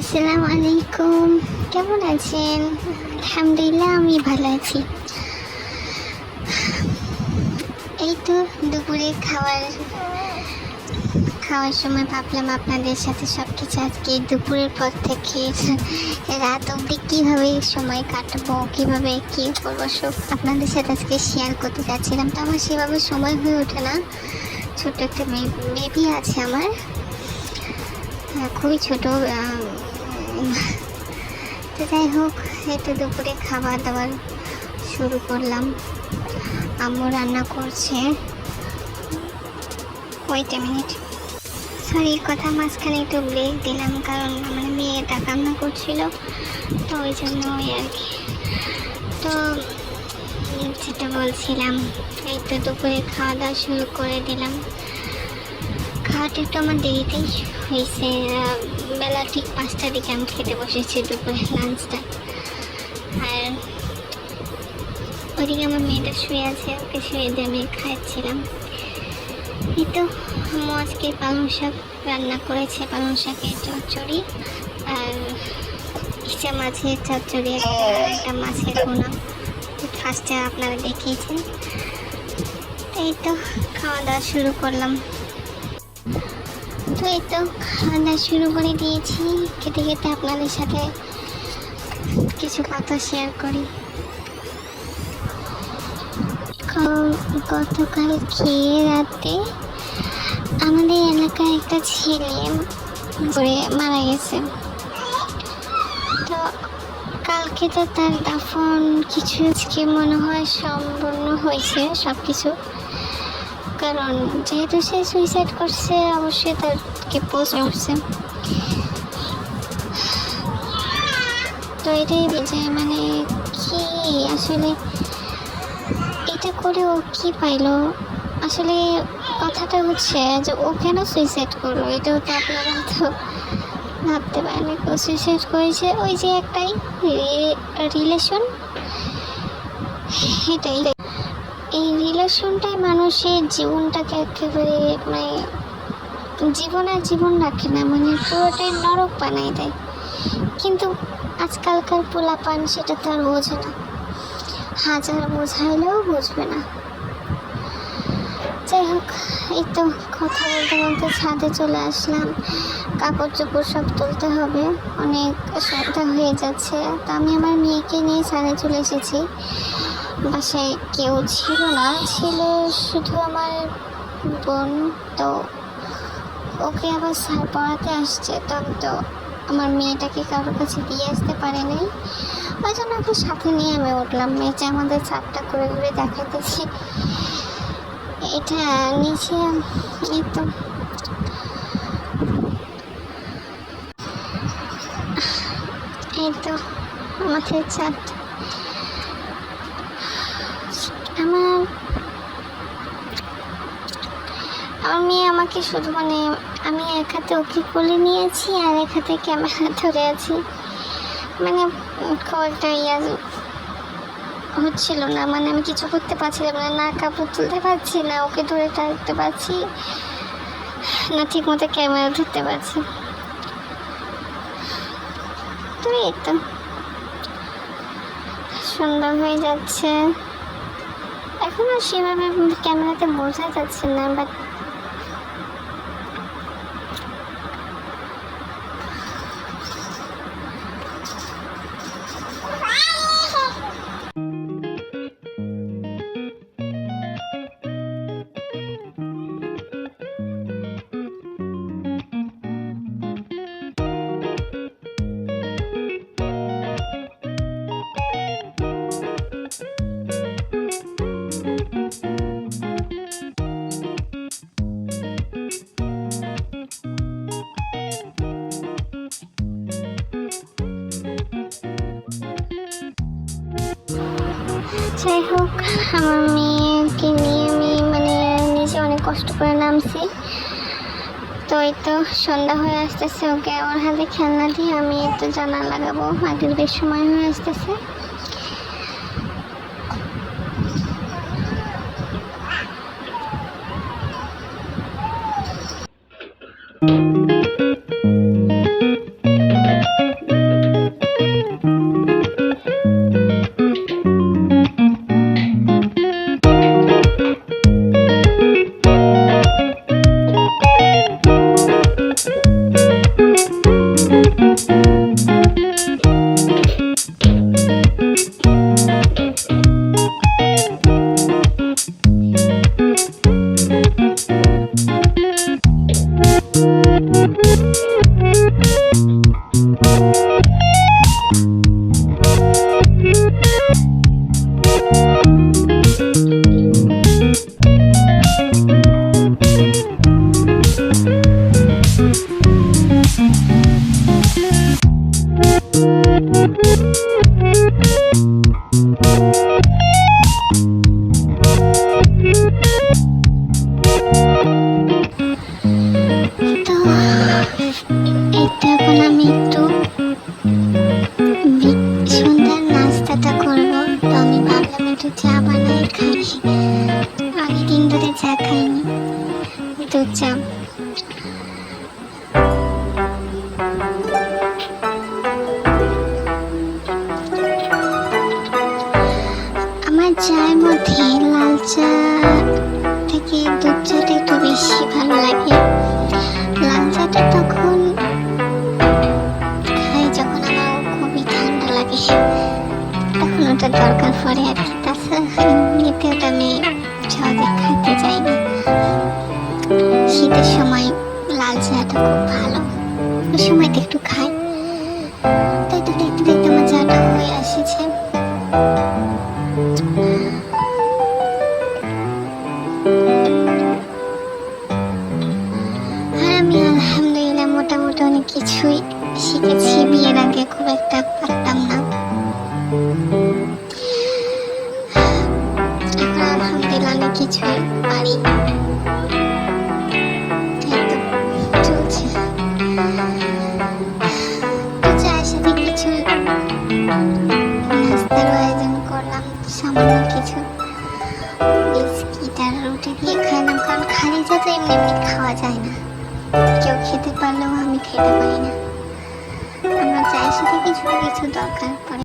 আসসালামু আলাইকুম। কেমন আছেন? আলহামদুলিল্লাহ, আমি ভালো আছি। এই তো দুপুরে খাওয়ার খাওয়ার সময় ভাবলাম আপনাদের সাথে সব কিছু আজকে দুপুরের পর থেকে রাত অবধি কীভাবে সময় কাটাবো, কীভাবে কী করব, সব আপনাদের সাথে আজকে শেয়ার করতে চাচ্ছিলাম তো আমার সেভাবে সময় হয়ে ওঠে না। ছোট্ট একটা বেবি আছে আমার। খুবই ছোট তো যাই হোক একটু দুপুরে খাবার দাবার শুরু করলাম। আম্মু রান্না করছে। ওয়েট মিনিট সরি কথা মাঝখানে একটু ব্রেক দিলাম কারণ আমার মেয়েটা কান্না করছিল। তো ওই জন্য ওই আর কি। তো যেটা বলছিলাম তো দুপুরে খাওয়া দাওয়া শুরু করে দিলাম। খাওয়াটা একটু আমার দেরিতেই হয়েছে। বেলা ঠিক পাঁচটার দিকে আমি খেতে বসেছি দুপুরে লাঞ্চটা আর ওদিকে আমার মেয়েটা শুয়ে আছে, ওকে শুয়ে দিয়ে আমি খাচ্ছিলাম। এই তো আজকে পালং শাক রান্না করেছে, পালং শাকের চচ্চড়ি আর ইচ্ছা মাছের চচ্চড়ি একটা একটা মাছের ভুনা ফার্স্টে আপনারা দেখিয়েছেন। এই তো, খাওয়া দাওয়া শুরু করলাম। তো এই তো খাওয়া দাওয়া শুরু করে দিয়েছি। খেতে খেতে আপনাদের সাথে কিছু কথা শেয়ার করি। গতকাল খেয়ে রাতে আমাদের এলাকায় একটা ছেলে পড়ে মারা গেছে। তো কালকে তো তার দাফন কিছু আজকে মনে হয় সম্পূর্ণ হয়েছে সব কিছু কারণ যেহেতু সে সুইসাইড করছে, অবশ্যই তারকে পোস্ট করছে। তো এটাই যে মানে কি আসলে এটা করে ও কি পাইলো? আসলে কথাটা হচ্ছে যে ও কেন সুইসাইড করল? এটাও তো আপনারা তো ভাবতে পারেন ও সুইসাইড করেছে ওই যে একটাই রিলেশন এটাই। এই রিলেশনটাই মানুষের জীবনটাকে একেবারে মানে জীবন আর জীবন রাখে না মানে পুরোটাই নরক বানাই দেয়। কিন্তু আজকালকার পোলাপান সেটা তো আর বোঝে না। হাজার বোঝাইলেও বুঝবে না। যাই হোক, এই তো কথা বলতে বলতে ছাদে চলে আসলাম। কাপড় চোপড় সব তুলতে হবে, অনেক সন্ধ্যা হয়ে যাচ্ছে। তো আমি আমার মেয়েকে নিয়ে ছাদে চলে এসেছি। বাসায় কেউ ছিল না, ছিল শুধু আমার বোন। তো ওকে আবার স্যার পড়াতে আসছে তো তো আমার মেয়েটাকে কারোর কাছে দিয়ে আসতে পারে নাই। ওই জন্য ওকে সাথে নিয়ে আমি উঠলাম। মেয়েটা আমাদের ছাদটা করে ঘুরে দেখাতেছি। এটা নিচে, এই তো। এই তো, আমাদের ছাদ আমার আমার মেয়ে আমাকে শুধু মানে আমি এক হাতে ওকে কোলে নিয়েছি আর এক হাতে ক্যামেরা ধরে আছি। মানে একটা ইয়া হচ্ছিল না মানে আমি কিছু করতে পারছিলাম না না কাপড় তুলতে পারছি, না ওকে ধরে থাকতে পারছি, না ঠিক মতো ক্যামেরা ধরতে পারছি। তো এই তো। সুন্দর হয়ে যাচ্ছে। এখনও সেভাবে ক্যামেরাতে বোঝা যাচ্ছে না বাট যাই হোক আমার মেয়েকে নিয়ে আমি মানে নিজে অনেক কষ্ট করে নামছি। তো এই তো সন্ধ্যা হয়ে আসতেছে, ওকে ওর হাতে খেলনা দিয়ে আমি একটু জানা লাগাবো মাগরিবের সময় হয়ে আসতেছে। তো চা খাইনি। দুধ চা এমনিতে ওটা আমি সহজে যাইনি যাই না শীতের সময় লাল চাটা খুব ভালো। ওই সময়টা একটু খাই। তাই তো দেখতে দেখতে আমার চাটা হয়ে এসেছে খালি যায় না। কেউ খেতে পারলেও আমি খেতে পারি না। আমার চায়ের সাথে কিছু কিছু দরকার পড়ে।